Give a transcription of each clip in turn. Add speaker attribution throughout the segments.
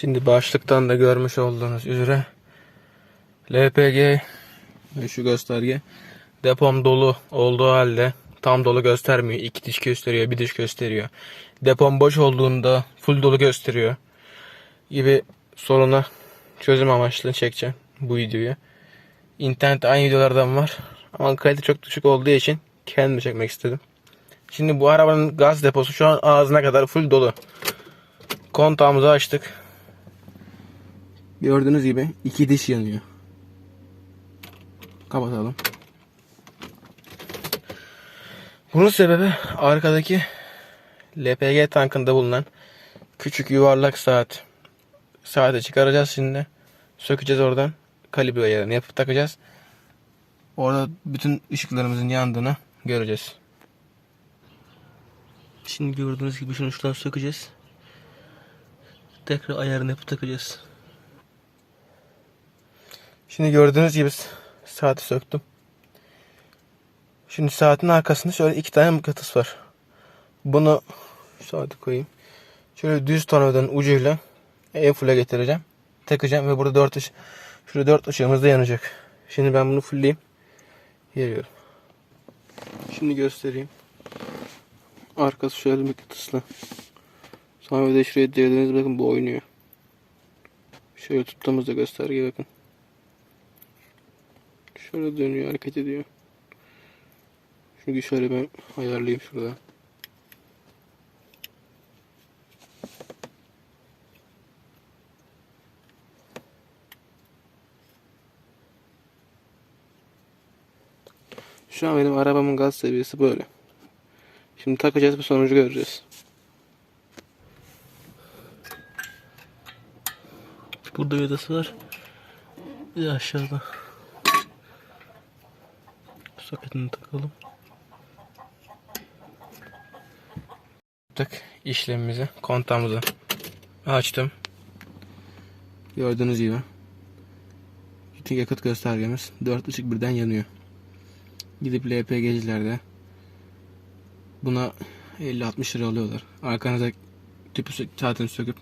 Speaker 1: Şimdi başlıktan da görmüş olduğunuz üzere LPG ve şu gösterge depom dolu olduğu halde tam dolu göstermiyor. İki diş gösteriyor, bir diş gösteriyor. Depom boş olduğunda full dolu gösteriyor. Gibi soruna çözüm amaçlı çekeceğim bu videoyu. İnternette aynı videolardan var. Ama kalite çok düşük olduğu için kendim çekmek istedim. Şimdi bu arabanın gaz deposu şu an ağzına kadar full dolu. Kontağımızı açtık. Gördüğünüz gibi iki diş yanıyor. Kapatalım. Bunun sebebi arkadaki LPG tankında bulunan küçük yuvarlak saat. Saati çıkaracağız şimdi. Sökeceğiz oradan. Kalibre ayarını yapıp takacağız. Orada bütün ışıklarımızın yandığını göreceğiz. Şimdi gördüğünüz gibi şunu şuradan sökeceğiz. Tekrar ayarını yapıp takacağız. Şimdi gördüğünüz gibi saati söktüm. Şimdi saatin arkasında şöyle iki tane mıknatıs var. Bunu saati koyayım. Şöyle düz tornavidanın ucuyla en full'e getireceğim. Takacağım ve burada dört ışık. Şurada dört ışığımız da yanacak. Şimdi ben bunu fullleyeyim. Geliyorum. Şimdi göstereyim. Arkası şöyle mıknatıslı. Sonra bir de şuraya değdiğiniz bakın bu oynuyor. Şöyle tuttuğumuzda gösterge bakın. Şöyle dönüyor hareket ediyor. Çünkü şöyle ben ayarlayayım şurada. Şu an benim arabamın gaz seviyesi böyle. Şimdi takacağız bu sonucu göreceğiz. Burada vidası var. Bir aşağıda. Soketini takalım. Yaptık işlemimizi, kontağımızı açtım. Gördüğünüz gibi. Bütün yakıt göstergemiz 4 ışık birden yanıyor. Gidip LPG'cilerde buna 50-60 lira alıyorlar. Arkanıza tüpü saatini söküp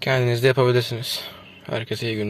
Speaker 1: kendiniz de yapabilirsiniz. Herkese iyi günler.